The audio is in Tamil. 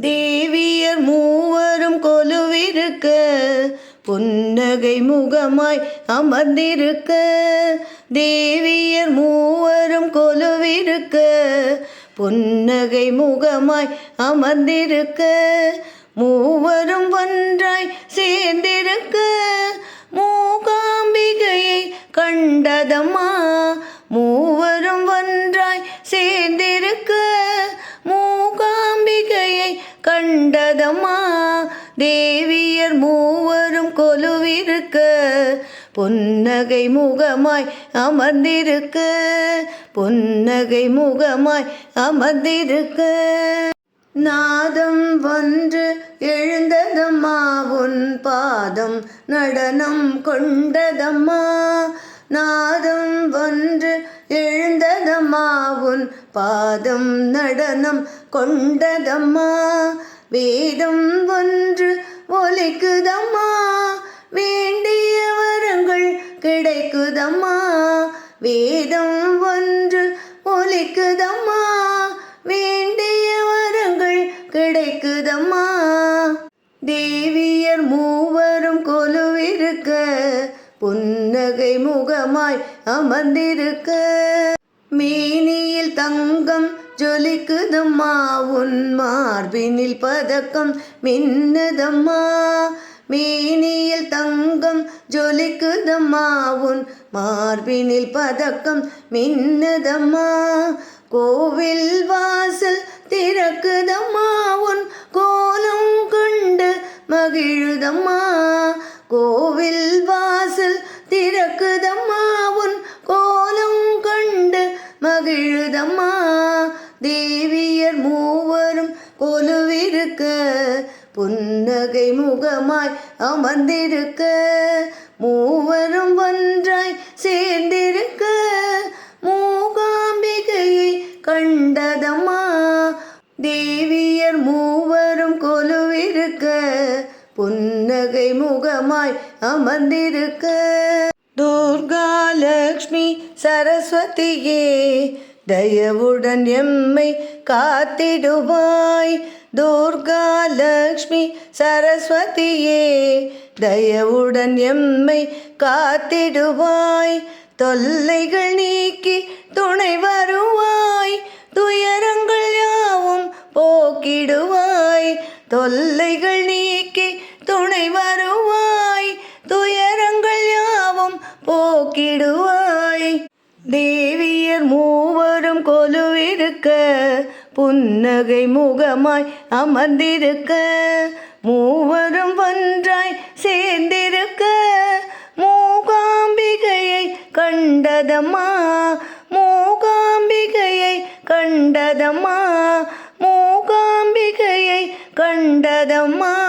தேவியர் மூவரும் கொலுவிருக்க புன்னகை முகமாய் அமர்ந்திருக்க. தேவியர் மூவரும் கொலுவிருக்க புன்னகை முகமாய் அமர்ந்திருக்க. மூவரும் ஒன்றாய் சேர்ந்திருக்க மூகாம்பிகையை கண்டதம்மா கண்டதம்மா தேவியர் மூவரும் கொலுவிருக்க பொன்னகை முகமாய் அமர்ந்திருக்க பொன்னகை முகமாய் அமர்ந்திருக்க. நாதம் ஒன்று எழுந்ததம்மா உன் பாதம் நடனம் கொண்டதம்மா. நாதம் ஒன்று எழுந்ததம்மா உன் பாதம் நடனம் கொண்டதம்மா. வேதம் ஒன்று ஒலிக்குதம்மா. வேண்டிய வரங்கள் கிடைக்குதம்மா. வேதம் ஒன்று ஒலிக்குதம்மா. வேண்டிய வரங்கள் கிடைக்குதம்மா. தேவியர் மூவரும் கொலுவிருக்க புன்னகை முகமாய் அமர்ந்திருக்க. மேனியில் தங்கம் ஜொலிக்குதம்மா உன் மார்பினில் பதக்கம் மின்னதம்மா. மேனியில் தங்கம் ஜொலிக்குதம்மா உன் மார்பினில் பதக்கம் மின்னதம்மா. கோவில் வாசல் திறக்குதம்மா உன் கோலம் கண்டு மகிழுதம்மா. கோவில் வாசல் திறக்குதம்மா உன் கோலம் கண்டு மகிழுதம்மா. தேவியர் மூவரும் கொலுவிருக்க புன்னகை முகமாய் அமர்ந்திருக்க மூவரும் ஒன்றாய் சேர்ந்திருக்க மூகாம்பிகையை கண்டதம்மா. தேவியர் மூவரும் கொலுவிருக்க புன்னகை முகமாய் அமர்ந்திருக்க. துர்கா லக்ஷ்மி சரஸ்வதியே தயவுடன் எம்மை காத்திடுவாய். துர்கா லக்ஷ்மி சரஸ்வதியே தயவுடன் எம்மை காத்திடுவாய். தொல்லைகள் நீக்கி துணை வருவாய். துயரங்கள் யாவும் போக்கிடுவாய். தொல்லைகள் நீக்கி துணை வருவாய். துயரங்கள் யாவும் போக்கிடுவாய். தேவி புன்னகை முகமாய் அமர்ந்திருக்க மூவரும் ஒன்றாய் சேர்ந்திருக்க மூகாம்பிகையை கண்டதம்மா மூகாம்பிகையை கண்டதம்மா மூகாம்பிகையை கண்டதம்மா.